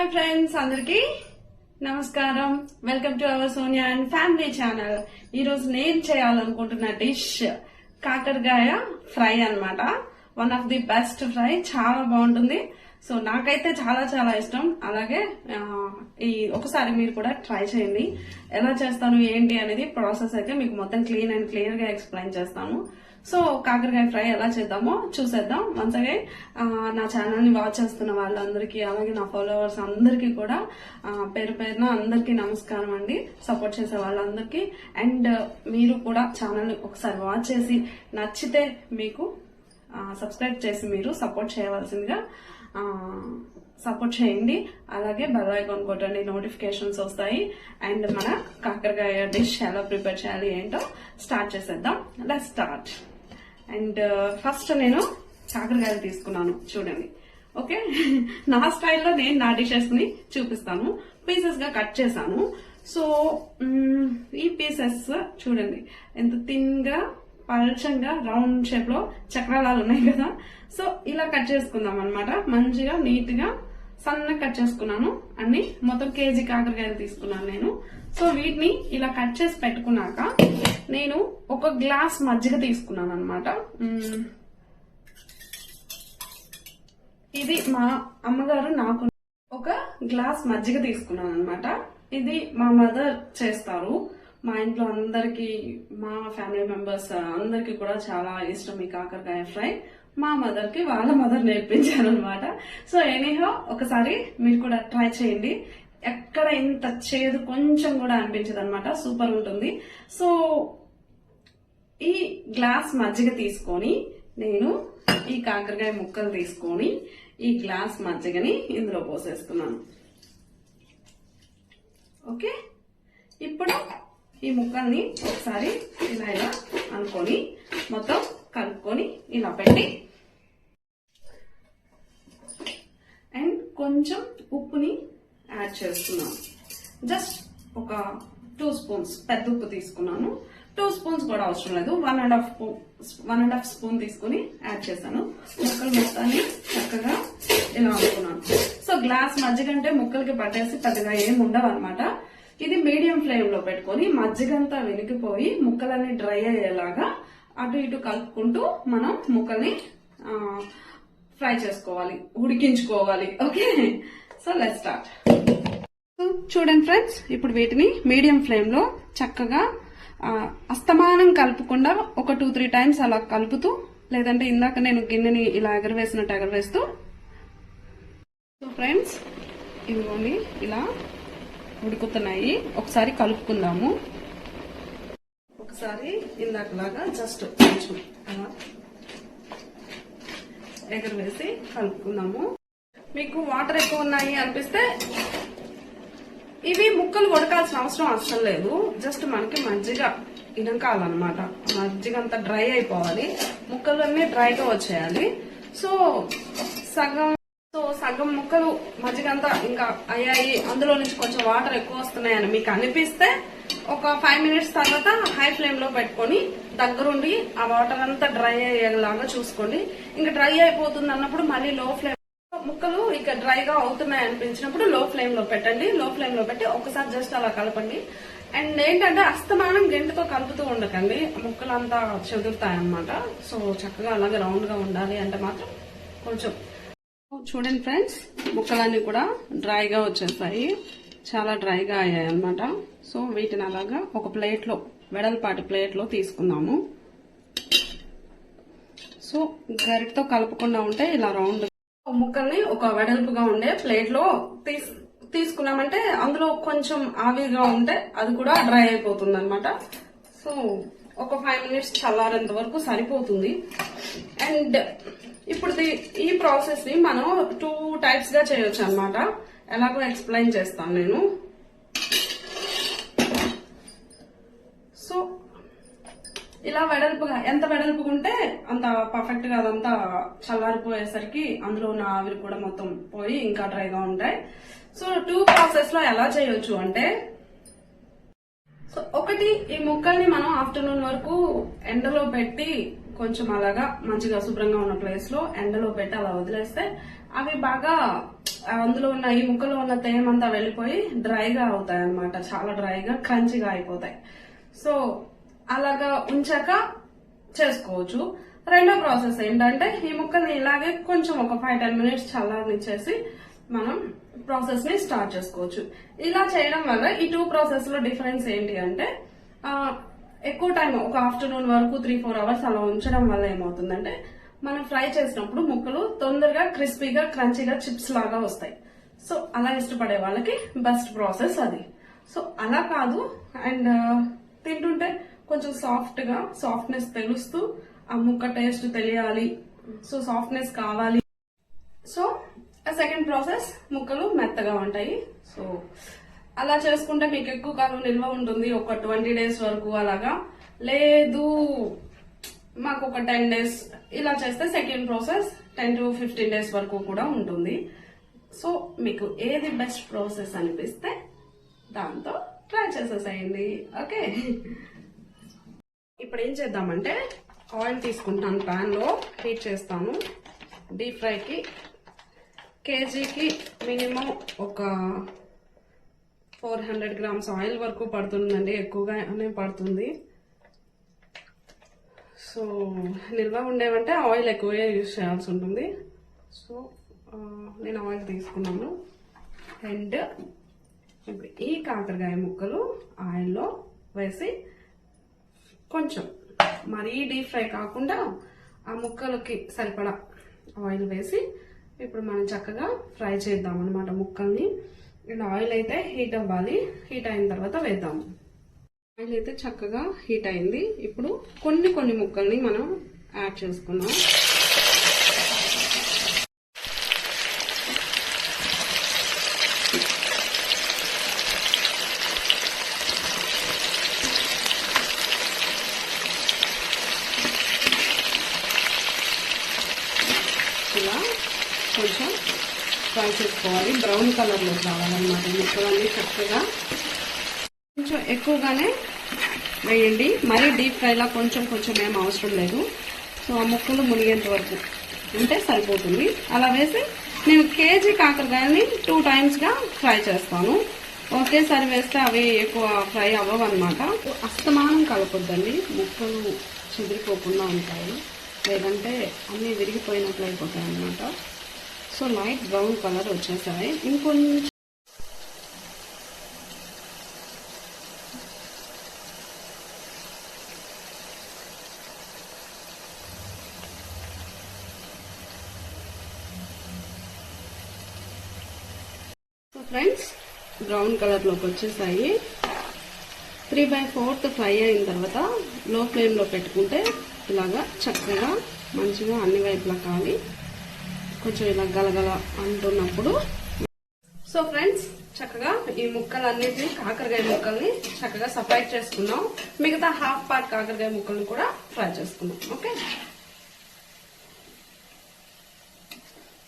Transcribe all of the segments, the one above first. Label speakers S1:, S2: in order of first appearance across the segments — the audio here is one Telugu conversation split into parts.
S1: హాయ్ ఫ్రెండ్స్ అందరికి నమస్కారం. Welcome to our Sonia and family channel ఈ రోజు నేను చేయాలనుకుంటున్న డిష్ కాకరకాయ ఫ్రై అన్నమాట. One of the best fry చాలా బాగుంటుంది. సో నాకైతే చాలా చాలా ఇష్టం. అలాగే ఈ ఒకసారి మీరు కూడా ట్రై చేయండి. ఎలా చేస్తాను ఏంటి అనేది ప్రాసెస్ అయితే మీకు మొత్తం క్లీన్ అండ్ క్లియర్గా ఎక్స్ప్లెయిన్ చేస్తాను. సో కాకరకాయ ఫ్రై ఎలా చేద్దామో చూసేద్దాం. వన్స్ అగైన్ నా ఛానల్ని వాచ్ చేస్తున్న వాళ్ళందరికీ అలాగే నా ఫాలోవర్స్ అందరికీ కూడా పేరు పేరున అందరికీ నమస్కారం అండి. సపోర్ట్ చేసే వాళ్ళందరికీ. అండ్ మీరు కూడా ఛానల్ని ఒకసారి వాచ్ చేసి నచ్చితే మీకు సబ్స్క్రైబ్ చేసి మీరు సపోర్ట్ చేయవలసిందిగా సపోర్ట్ చేయండి. అలాగే బెల్ ఐకాన్ కొట్టండి నోటిఫికేషన్స్ వస్తాయి. అండ్ మన కాకరకాయ డిష్ ఎలా ప్రిపేర్ చేయాలి ఏంటో స్టార్ట్ చేసేద్దాం. Let start and first uh, నేను కాకరకాయలు తీసుకున్నాను. చూడండి. ఓకే నా స్టైల్లో నేను నా డిషెస్ని చూపిస్తాను. పీసెస్గా కట్ చేశాను. సో mm, ఈ పీసెస్ చూడండి. ఎంత థిన్గా పల్చంగా రౌండ్ షేప్లో చక్రాలు ఉన్నాయి కదా? సో ఇలా కట్ చేసుకుందాం అనమాట మంచిగా నీట్గా సన్నగా కట్ చేసుకున్నాను. అన్ని మొత్తం కేజీ కాకరకాయలు తీసుకున్నాను నేను. సో వీటిని ఇలా కట్ చేసి పెట్టుకున్నాక నేను ఒక గ్లాస్ మజ్జిగ తీసుకున్నాను అనమాట ఇది మా అమ్మగారు నాకు ఒక గ్లాస్ మజ్జిగ తీసుకున్నాను అనమాట ఇది మా మదర్ చేస్తారు. మా ఇంట్లో అందరికి మా ఫ్యామిలీ మెంబర్స్ అందరికి కూడా చాలా ఇష్టం ఈ కాకరకాయ ఫ్రై. మా మదర్కి వాళ్ళ మదర్ నేర్పించారు అనమాట సో ఎనీహో ఒకసారి మీరు కూడా ట్రై చేయండి. ఎక్కడ ఇంత చేదు కొంచెం కూడా అనిపించదు అనమాట సూపర్ ఉంటుంది. సో ఈ గ్లాస్ మజ్జిగ తీసుకొని నేను ఈ కాకరకాయ ముక్కలు తీసుకొని ఈ గ్లాస్ మజ్జిగని ఇందులో పోసేస్తున్నాను ఓకే? ఇప్పుడు ఈ ముక్కల్ని ఒకసారి ఇలా ఇలా అనుకొని మొత్తం కలుపుకొని ఇలా పెట్టి అండ్ కొంచెం ఉప్పుని యాడ్ చేస్తున్నాను. జస్ట్ ఒక టూ స్పూన్స్ పెద్ద ఉప్పు తీసుకున్నాను. టూ స్పూన్స్ కూడా అవసరం లేదు. One and half one and half spoon తీసుకుని యాడ్ చేశాను. ముక్కలు మొత్తాన్ని చక్కగా ఇలా అనుకున్నాను. సో గ్లాస్ మజ్జిగ అంటే ముక్కలకి పట్టేసి పెద్దగా ఏం ఉండవు అనమాట ఇది మీడియం ఫ్లేమ్లో పెట్టుకొని మజ్జిగంతా వెనికిపోయి ముక్కలన్నీ డ్రై అయ్యేలాగా అటు ఇటు కలుపుకుంటూ మనం ముక్కల్ని ఫ్రై చేసుకోవాలి. ఉడికించుకోవాలి. ఓకే? సో లెట్ స్టార్ట్ చూడండి ఫ్రెండ్స్ ఇప్పుడు వీటిని మీడియం ఫ్లేమ్లో చక్కగా అస్తమానం కలుపుకుండా ఒక టూ త్రీ టైమ్స్ అలా కలుపుతూ లేదంటే ఇందాక నేను గిన్నెని ఇలా ఎగరవేసినట్టు ఎగరవేస్తూ. సో ఫ్రెండ్స్ ఇదిగోండి ఇలా ఉడుకుతున్నాయి. ఒకసారి కలుపుకుందాము. ఒకసారి ఇందాకలాగా జస్ట్ కొంచెం ఎగరవేసి కలుపుకుందాము. మీకు వాటర్ ఎక్కువ ఉన్నాయి అనిపిస్తే ఇవి ముక్కలు ఉడకాల్సిన అవసరం అవసరం లేదు. జస్ట్ మనకి మజ్జిగ ఇనకాలన్నమాట. మజ్జిగ అంతా డ్రై అయిపోవాలి. ముక్కలన్నీ డ్రైగా వచ్చేయాలి. సో సగం సో సగం ముక్కలు మజ్జిగ అంతా ఇంకా అయ్యాయి. అందులో నుంచి కొంచెం వాటర్ ఎక్కువ వస్తున్నాయని మీకు అనిపిస్తే ఒక ఫైవ్ మినిట్స్ తర్వాత హై ఫ్లేమ్లో పెట్టుకొని దగ్గరుండి ఆ వాటర్ అంతా డ్రై అయ్యేలాగా చూసుకోండి. ఇంకా డ్రై అయిపోతుంది అన్నప్పుడు మళ్ళీ లో ఫ్లేమ్ ముక్కలు ఇక డ్రైగా అవుతున్నాయి అనిపించినప్పుడు లో ఫ్లేమ్లో పెట్టండి. లో ఫ్లేమ్లో పెట్టి ఒకసారి జస్ట్ అలా కలపండి. అండ్ ఏంటంటే అస్తమానం గంటతో కలుపుతూ ఉండకండి. ముక్కలు అంతా చెదురుతాయి అనమాట సో చక్కగా అలాగే రౌండ్గా ఉండాలి అంటే మాత్రం కొంచెం చూడండి ఫ్రెండ్స్ ముక్కలన్నీ కూడా డ్రైగా వచ్చేస్తాయి చాలా డ్రైగా అయ్యాయి అనమాట సో వీటిని అలాగా ఒక ప్లేట్లో వెడల్పాటి ప్లేట్లో తీసుకుందాము. సో గరిటతో కలపకుండా ఉంటే ఇలా రౌండ్ ముక్కల్ని ఒక వెడల్పుగా ఉండే ప్లేట్లో తీస్- తీసుకున్నామంటే అందులో కొంచెం ఆవిరిగా ఉంటే అది కూడా డ్రై అయిపోతుంది అనమాట సో ఒక ఫైవ్ మినిట్స్ చల్లారేంత వరకు సరిపోతుంది. అండ్ ఇప్పుడు ది- ఈ ప్రాసెస్ని మనం టూ టైప్స్గా చేయొచ్చు అనమాట ఎలాగో ఎక్స్ప్లెయిన్ చేస్తాను నేను సో ఇలా వెడల్పుగా ఎంత వెడల్పుగా ఉంటే అంత పర్ఫెక్ట్గా అదంతా చల్లారిపోయేసరికి అందులో ఉన్న ఆవిరి కూడా మొత్తం పోయి ఇంకా డ్రైగా ఉంటాయి. సో టూ ప్రాసెస్లో ఎలా చేయొచ్చు అంటే సో ఒకటి ఈ ముక్కల్ని మనం ఆఫ్టర్నూన్ వరకు ఎండలో పెట్టి కొంచెం అలాగా మంచిగా శుభ్రంగా ఉన్న ప్లేస్లో ఎండలో పెట్టి అలా వదిలేస్తే అవి బాగా అందులో ఉన్న ఈ ముక్కలో ఉన్న తేమంతా వెళ్ళిపోయి డ్రైగా అవుతాయి అన్నమాట చాలా డ్రైగా క్రంచిగా అయిపోతాయి. సో అలాగా ఉంచాక చేసుకోవచ్చు. రెండో ప్రాసెస్ ఏంటంటే ఈ ముక్కల్ని ఇలాగే కొంచెం ఒక ఫైవ్ టెన్ మినిట్స్ చల్లారనిచ్చేసి మనం ప్రాసెస్ని స్టార్ట్ చేసుకోవచ్చు. ఇలా చేయడం వల్ల ఈ టూ ప్రాసెస్లో డిఫరెన్స్ ఏంటి అంటే ఎక్కువ టైం ఒక ఆఫ్టర్నూన్ వరకు త్రీ ఫోర్ అవర్స్ అలా ఉంచడం వల్ల ఏమవుతుందంటే మనం ఫ్రై చేసినప్పుడు ముక్కలు తొందరగా క్రిస్పీగా క్రంచీగా చిప్స్ లాగా వస్తాయి. సో అలా ఇష్టపడే వాళ్ళకి బెస్ట్ ప్రాసెస్ అది. సో అలా కాదు. అండ్ తింటుంటే కొంచెం సాఫ్ట్గా సాఫ్ట్నెస్ తెలుస్తూ ఆ ముక్క టేస్ట్ తెలియాలి. సో సాఫ్ట్నెస్ కావాలి. సో సెకండ్ ప్రాసెస్ ముక్కలు మెత్తగా ఉంటాయి. సో అలా చేసుకుంటే మీకు ఎక్కువ కాలం నిల్వ ఉంటుంది. ఒక ట్వంటీ డేస్ వరకు అలాగా. లేదు. మాకు ఒక టెన్ డేస్ ఇలా చేస్తే second process ten to fifteen days వరకు కూడా ఉంటుంది. సో మీకు ఏది బెస్ట్ ప్రాసెస్ అనిపిస్తే దాంతో ట్రై చేసేసేయండి. ఓకే ఇప్పుడు ఏం చేద్దామంటే ఆయిల్ తీసుకుంటాను ప్యాన్లో హీట్ చేస్తాను. డీప్ ఫ్రైకి కేజీకి మినిమం ఒక ఫోర్ హండ్రెడ్ గ్రామ్స్ ఆయిల్ వరకు పడుతుందండి ఎక్కువగానే పడుతుంది. సో నిల్వ ఉండేవంటే ఆయిల్ ఎక్కువగా యూజ్ చేయాల్సి ఉంటుంది. సో నేను ఆయిల్ తీసుకున్నాను. అండ్ ఇప్పుడు ఈ కాకరకాయ ముక్కలు ఆయిల్లో వేసి కొంచెం మరీ డీప్ ఫ్రై కాకుండా ఆ ముక్కలకి సరిపడా ఆయిల్ వేసి ఇప్పుడు మనం చక్కగా ఫ్రై చేద్దాం అనమాట ముక్కల్ని. అండ్ ఆయిల్ అయితే హీట్ అవ్వాలి. హీట్ అయిన తర్వాత వేద్దాము ఆయిల్ అయితే చక్కగా హీట్ అయింది. ఇప్పుడు కొన్ని కొన్ని ముక్కల్ని మనం యాడ్ చేసుకుందాం ఇలా కొంచెం ఫ్రై చేసుకోవాలి. బ్రౌన్ కలర్లో రావాలన్నమాట ముక్కలన్నీ చక్కగా కొంచెం ఎక్కువగానే వేయండి. మరీ డీప్ ఫ్రైలా కొంచెం కొంచెం ఏం అవసరం లేదు. సో ఆ ముక్కలు మునిగేంత వరకు ఉంటే సరిపోతుంది. అలా వేసి నేను కేజీ కాకరకాయలని టూ టైమ్స్గా ఫ్రై చేస్తాను. ఒకేసారి వేస్తే అవి ఎక్కువ ఫ్రై అవ్వవు అనమాట అస్తమానం కలపొద్దండి. ముక్కలు చెదిరిపోకుండా ఉంటాయి. లేదంటే అన్నీ విరిగిపోయినట్లు అయిపోతాయి అన్నమాట సో లైట్ బ్రౌన్ కలర్ వచ్చేసాయి. ఇంకొంచెం సో ఫ్రెండ్స్ బ్రౌన్ కలర్లోకి వచ్చేసాయి. త్రీ బై ఫోర్త్ ఫ్రై అయిన తర్వాత లో ఫ్లేమ్లో పెట్టుకుంటే ఇలాగా చక్కగా మంచిగా అన్ని వైపులా కాలి. కొంచెం ఇలా గలగల అంటున్నప్పుడు. సో ఫ్రెండ్స్ చక్కగా ఈ ముక్కలన్నిటిని కాకరకాయ ముక్కల్ని చక్కగా సపరేట్ చేసుకున్నాం. మిగతా హాఫ్ పార్ట్ కాకరకాయ ముక్కల్ని కూడా ఫ్రై చేసుకున్నాం. ఓకే?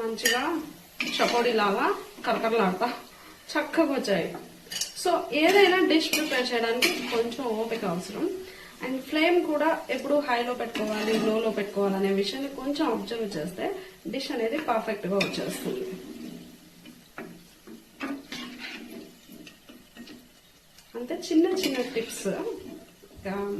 S1: మంచిగా చకోడీ లాగా కరకరలాడతా చక్కగా వచ్చాయి. సో ఏదైనా డిష్ ప్రిపేర్ చేయడానికి కొంచెం ఓపిక అవసరం. అండ్ ఫ్లేమ్ కూడా ఎప్పుడు హైలో పెట్టుకోవాలి లోలో పెట్టుకోవాలి అనే విషయాన్ని కొంచెం అబ్జర్వ్ చేస్తే డిష్ అనేది పర్ఫెక్ట్గా వచ్చేస్తుంది. అంతే చిన్న చిన్న టిప్స్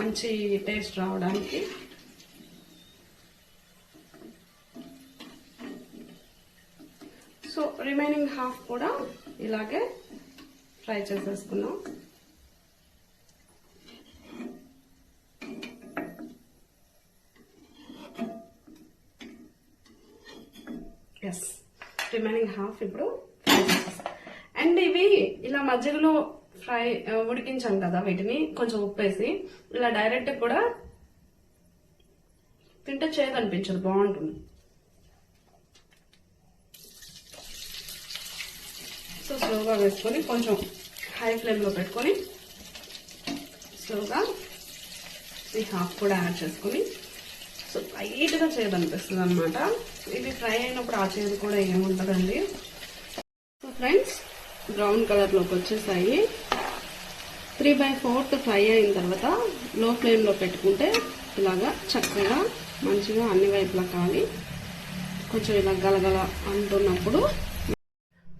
S1: మంచి టేస్ట్ రావడానికి. సో రిమైనింగ్ హాఫ్ కూడా ఇలాగే ఫ్రై చేసేసుకున్నాం. ఎస్ రిమైనింగ్ హాఫ్ ఇప్పుడు అండ్ ఇవి ఇలా మధ్యలో ఫ్రై ఉడికించాం కదా వీటిని కొంచెం ఉప్పేసి ఇలా డైరెక్ట్ కూడా తింటే చేదు అనిపించదు బాగుంటుంది. సో స్లోగా వేసుకొని కొంచెం హై ఫ్లేమ్లో పెట్టుకొని స్లోగా ఈ హాఫ్ కూడా యాడ్ చేసుకొని సో లైట్గా చేదు అనిపిస్తుంది అనమాట ఇది ఫ్రై అయినప్పుడు ఆ కూడా ఏముంటుందండి? సో ఫ్రెండ్స్ బ్రౌన్ కలర్లోకి వచ్చేసాయి. త్రీ బై ఫోర్త్ ఫ్రై అయిన తర్వాత లో ఫ్లేమ్లో పెట్టుకుంటే ఇలాగా చక్కగా మంచిగా అన్ని వైపులా కాలి. కొంచెం ఇలా గలగల అంటున్నప్పుడు.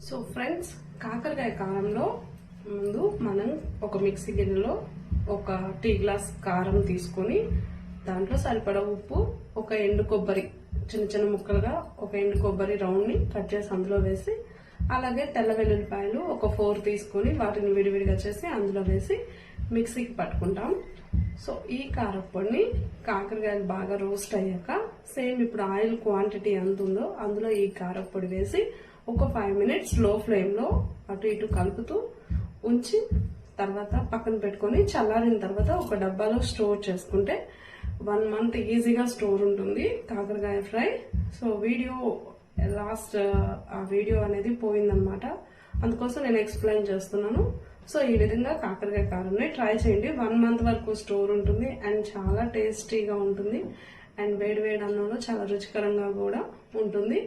S1: సో ఫ్రెండ్స్ కాకరకాయ కారంలో ముందు మనం ఒక మిక్సీ గిన్నెలో ఒక టీ గ్లాస్ కారం తీసుకొని దాంట్లో సరిపడా ఉప్పు ఒక ఎండు కొబ్బరి చిన్న చిన్న ముక్కలుగా ఒక ఎండు కొబ్బరి రౌండ్ని కట్ చేసి అందులో వేసి అలాగే తెల్ల వెల్లుల్లిపాయలు ఒక ఫోర్ తీసుకొని వాటిని విడివిడిగా చేసి అందులో వేసి మిక్సీకి పట్టుకుంటాం సో ఈ కారప్పొడిని కాకరకాయలు బాగా రోస్ట్ అయ్యాక సేమ్ ఇప్పుడు ఆయిల్ క్వాంటిటీ ఎంత ఉందో అందులో ఈ కారపొడి వేసి ఒక ఫైవ్ మినిట్స్లో ఫ్లేమ్లో అటు ఇటు కలుపుతూ ఉంచి తర్వాత పక్కన పెట్టుకొని చల్లారిన తర్వాత ఒక డబ్బాలో స్టోర్ చేసుకుంటే వన్ మంత్ ఈజీగా స్టోర్ ఉంటుంది కాకరకాయ ఫ్రై. సో వీడియో లాస్ట్ ఆ వీడియో అనేది పోయిందనమాట అందుకోసం నేను ఎక్స్ప్లెయిన్ చేస్తున్నాను. సో ఈ విధంగా కాకరకాయ కారంని ట్రై చేయండి. వన్ మంత్ వరకు స్టోర్ ఉంటుంది అండ్ చాలా టేస్టీగా ఉంటుంది. అండ్ వేడి వేడి అన్నంలో చాలా రుచికరంగా కూడా ఉంటుంది.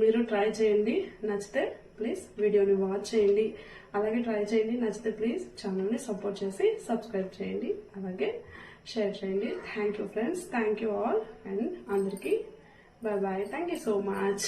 S1: మీరు ట్రై చేయండి. నచ్చితే ప్లీజ్ వీడియోని వాచ్ చేయండి. అలాగే ట్రై చేయండి. నచ్చితే ప్లీజ్ ఛానల్ని సపోర్ట్ చేసి సబ్స్క్రైబ్ చేయండి. అలాగే షేర్ చేయండి. Thank you friends thank you all and అందరికీ bye bye thank you so much